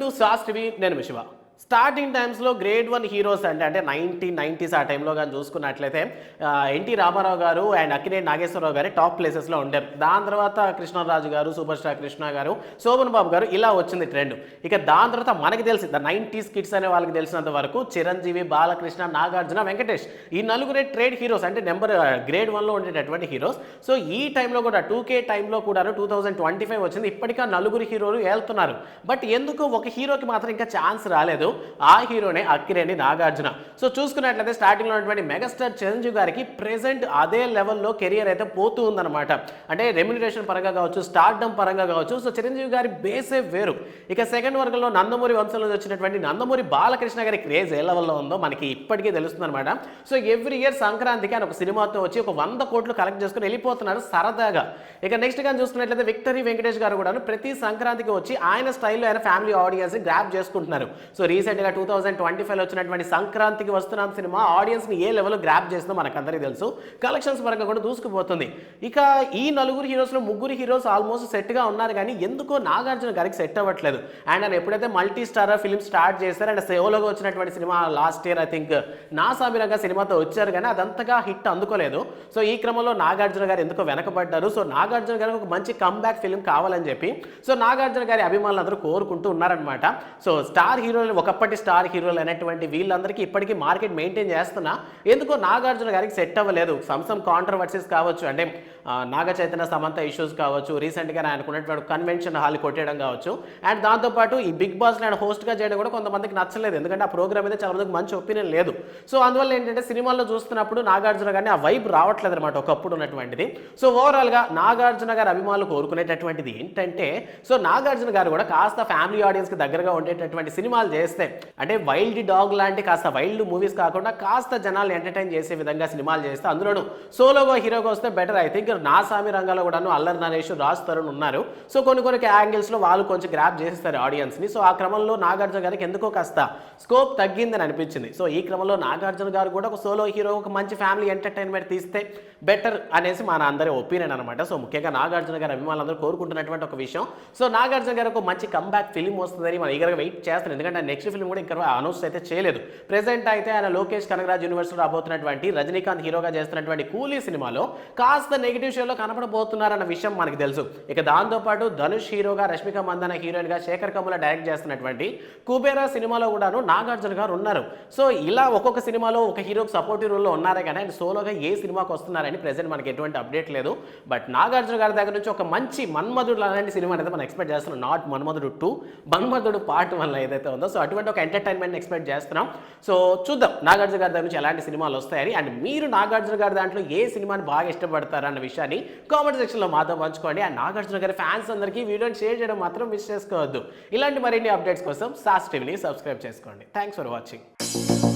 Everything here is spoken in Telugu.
టు సాస్ టీవీ నేను శివ. స్టార్టింగ్ టైమ్స్లో గ్రేడ్ వన్ హీరోస్ అంటే అంటే నైన్టీన్ నైంటీస్ ఆ టైంలో కానీ చూసుకున్నట్లయితే ఎన్టీ రామారావు గారు అండ్ అక్కినేని నాగేశ్వరరావు గారు టాప్ ప్లేసెస్లో ఉండారు. దాని తర్వాత కృష్ణరాజు గారు సూపర్ స్టార్ కృష్ణ గారు శోభన్ బాబు గారు ఇలా వచ్చింది ట్రెండ్ ఇక దాని తర్వాత మనకి తెలిసి ద నైంటీస్ కిడ్స్ అనే వాళ్ళకి తెలిసినంత వరకు చిరంజీవి బాలకృష్ణ నాగార్జున వెంకటేష్ ఈ నలుగురే ట్రేడ్ హీరోస్ అంటే నెంబర్ గ్రేడ్ వన్లో ఉండేటటువంటి హీరోస్ సో ఈ టైంలో కూడా టూ కే టైంలో కూడా టూ థౌజండ్ ట్వంటీ ఫైవ్ వచ్చింది. ఇప్పటికా నలుగురు హీరోలు వెళ్తున్నారు బట్ ఎందుకు ఒక హీరోకి మాత్రం ఇంకా ఛాన్స్ రాలేదు? ఆ హీరోనే అక్కిరేని నాగార్జున. సో చూసుకున్నట్లయితే స్టార్టింగ్లో ఉన్నటువంటి మెగాస్టార్ చిరంజీవి గారికి ప్రెసెంట్ అదే లెవెల్లో కెరియర్ అయితే పోతూ ఉందన్నమాట. అంటే రెమ్యునరేషన్ పరంగా కావచ్చు స్టార్డమ్ పరంగా కావచ్చు సో చిరంజీవి గారి బేసే వేరు. ఇక సెకండ్ వర్గంలో నందమూరి వంశంలో వచ్చినటువంటి నందమూరి బాలకృష్ణ గారి క్రేజ్ ఏ లెవెల్లో ఉందో మనకి ఇప్పటికీ తెలుస్తుంది అనమాట సో ఎవ్రీ ఇయర్ సంక్రాంతికి ఆయన ఒక సినిమాతో వచ్చి ఒక వంద కోట్లు కలెక్ట్ చేసుకుని వెళ్ళిపోతున్నారు సరదాగా. ఇక నెక్స్ట్ కానీ చూసుకున్నట్లయితే విక్టరీ వెంకటేష్ గారు కూడా ప్రతి సంక్రాంతికి వచ్చి ఆయన స్టైల్లో ఆయన ఫ్యామిలీ ఆడియన్స్ గ్రాప్ చేసుకుంటున్నారు. సో రీసెంట్గా టూ థౌసండ్ ట్వంటీ ఫైవ్లో వచ్చినటువంటి సంక్రాంతికి వస్తున్నాం సినిమా ఆడియన్స్ని ఏ లెవెల్లో గ్రాప్ చేస్తుందో మనకందరికీ తెలుసు. కలెక్షన్స్ పరంగా కూడా దూసుకుపోతుంది. ఇక ఈ నలుగురు హీరోస్లో ముగ్గురు హీరోస్ ఆల్మోస్ట్ సెట్గా ఉన్నారు కానీ ఎందుకో నాగార్జున గారికి సెట్ అవ్వట్లేదు. అండ్ ఆయన ఎప్పుడైతే మల్టీ స్టార్ ఫిల్మ్ స్టార్ట్ చేశారు అండ్ సేవలోగా వచ్చినటువంటి cinema last year I think Naa Saamiranga సినిమాతో వచ్చారు కానీ అదంతగా హిట్ అందుకోలేదు. సో ఈ క్రమంలో నాగార్జున గారు ఎందుకో వెనకబడ్డారు. సో నాగార్జున గారికి ఒక మంచి కమ్బ్యాక్ ఫిల్మ్ కావాలని చెప్పి సో నాగార్జున గారి అభిమానులు అందరూ కోరుకుంటూ ఉన్నారనమాట సో స్టార్ హీరోలు ఒకప్పటి స్టార్ హీరోలు అనేటువంటి వీళ్ళందరికీ ఇప్పటికీ మార్కెట్ మెయింటైన్ చేస్తున్నా ఎందుకో నాగార్జున గారికి సెట్ అవ్వలేదు. సంసం కాంట్రవర్సీస్ కావచ్చు అంటే నాగ చైతన్య సమంత ఇష్యూస్ కావచ్చు. రీసెంట్గా ఆయనకున్నటువంటి కన్వెన్షన్ హాల్ కొట్టేయడం కావచ్చు. అండ్ దాంతోపాటు ఈ బిగ్ బాస్ ఆయన హోస్ట్గా చేయడం కూడా కొంతమందికి నచ్చలేదు. ఎందుకంటే ఆ ప్రోగ్రామ్ అయితే చాలా మందికి మంచి ఒపీనియన్ లేదు. సో అందువల్ల ఏంటంటే సినిమాల్లో చూస్తున్నప్పుడు నాగార్జున గారిని ఆ వైబ్ రావట్లేదు అనమాట ఒకప్పుడు ఉన్నటువంటిది. సో ఓవరాల్గా నాగార్జున గారి అభిమానులు కోరుకునేటటువంటిది ఏంటంటే సో నాగార్జున గారు కూడా కాస్త ఫ్యామిలీ ఆడియన్స్కి దగ్గరగా ఉండేటటువంటి సినిమాలు చేస్తే అంటే వైల్డ్ డాగ్ లాంటి కాస్త వైల్డ్ మూవీస్ కాకుండా కాస్త జనాలు ఎంటర్టైన్ చేసే విధంగా సినిమాలు చేస్తే అందులోనూ సోలోగా హీరోగా వస్తే బెటర్ ఐ థింక్ నా సామి రంగంలో కూడాను అల్లరి నరేష్ రాజ్ తరుణ్ ఉన్నారు. సో కొన్ని కొన్ని యాంగిల్స్లో వాళ్ళు కొంచెం గ్రాప్ చేసేస్తారు ఆడియన్స్ని సో ఆ క్రమంలో నాగార్జున గారికి ఎందుకో కాస్త స్కోప్ తగ్గిందని అనిపించింది. సో ఈ క్రమంలో నాగార్జున గారు కూడా ఒక సోలో హీరో ఒక మంచి ఫ్యామిలీ ఎంటర్టైన్మెంట్ తీస్తే బెటర్ అనేసి మన అందరి ఒపీనియన్ అనమాట సో ముఖ్యంగా నాగార్జున గారి అభిమానులందరూ కోరుకుంటున్నటువంటి ఒక విషయం. సో నాగార్జున గారు ఒక మంచి కంబ్యాక్ ఫిల్మ్ వస్తుందని మనం ఈగర్గా వెయిట్ చేస్తాను ఎందుకంటే నెక్స్ట్ ఫిల్మ్ కూడా ఇంకా అనౌన్స్ అయితే చేయలేదు. ప్రెసెంట్ అయితే ఆయన లోకేష్ కనగరాజ్ యూనివర్సిటీ రాబోతున్నటువంటి రజనీకాంత్ హీరోగా చేస్తున్నటువంటి కూలీ సినిమాలో కాస్త నెగిటివ్ షోలో కనపడబోతున్నారన్న విషయం మనకు తెలుసు. ఇక దాంతోపాటు ధనుష్ హీరోగా రష్మిక మందన హీరోయిన్గా శేఖర్ కమల డైరెక్ట్ చేస్తున్నటువంటి కుబేరా సినిమాలో కూడాను నాగార్జున గారు ఉన్నారు. సో ఇలా ఒక్కొక్క సినిమాలో ఒక హీరోకి సపోర్టివ్ రోల్లో ఉన్నారే కానీ ఆయన సోలోగా ఏ సినిమాకి వస్తున్నారని ప్రెసెంట్ మనకి ఎటువంటి అప్డేట్ లేదు. బట్ నాగార్జున గారి దగ్గర నుంచి ఒక మంచి మన్మధుడు అలాంటి సినిమా అనేది మనం ఎక్స్పెక్ట్ చేస్తున్నాం. Not Manmadhudu two Manmadhudu part one ఏదైతే ఉందో. సో అటువంటి ఒక ఎంటర్టైన్మెంట్ ఎక్స్పెక్ట్ చేస్తున్నాం. సో చూద్దాం నాగార్జున గారి దగ్గర నుంచి ఎలాంటి సినిమాలు వస్తాయని. అండ్ మీరు నాగార్జున గారి దాంట్లో ఏ సినిమాని బాగా ఇష్టపడతారు అన్న విషయాన్ని కామెంట్ సెక్షన్లో మాతో పంచుకోండి. అండ్ నాగార్జున గారి ఫ్యాన్స్ అందరికీ వీడియోని షేర్ చేయడం మాత్రం మిస్ చేసుకోవద్దు. ఇలాంటి మరిన్ని అప్డేట్స్ కోసం సాస్ టీవీని సబ్స్క్రైబ్ చేసుకోండి. Thanks for watching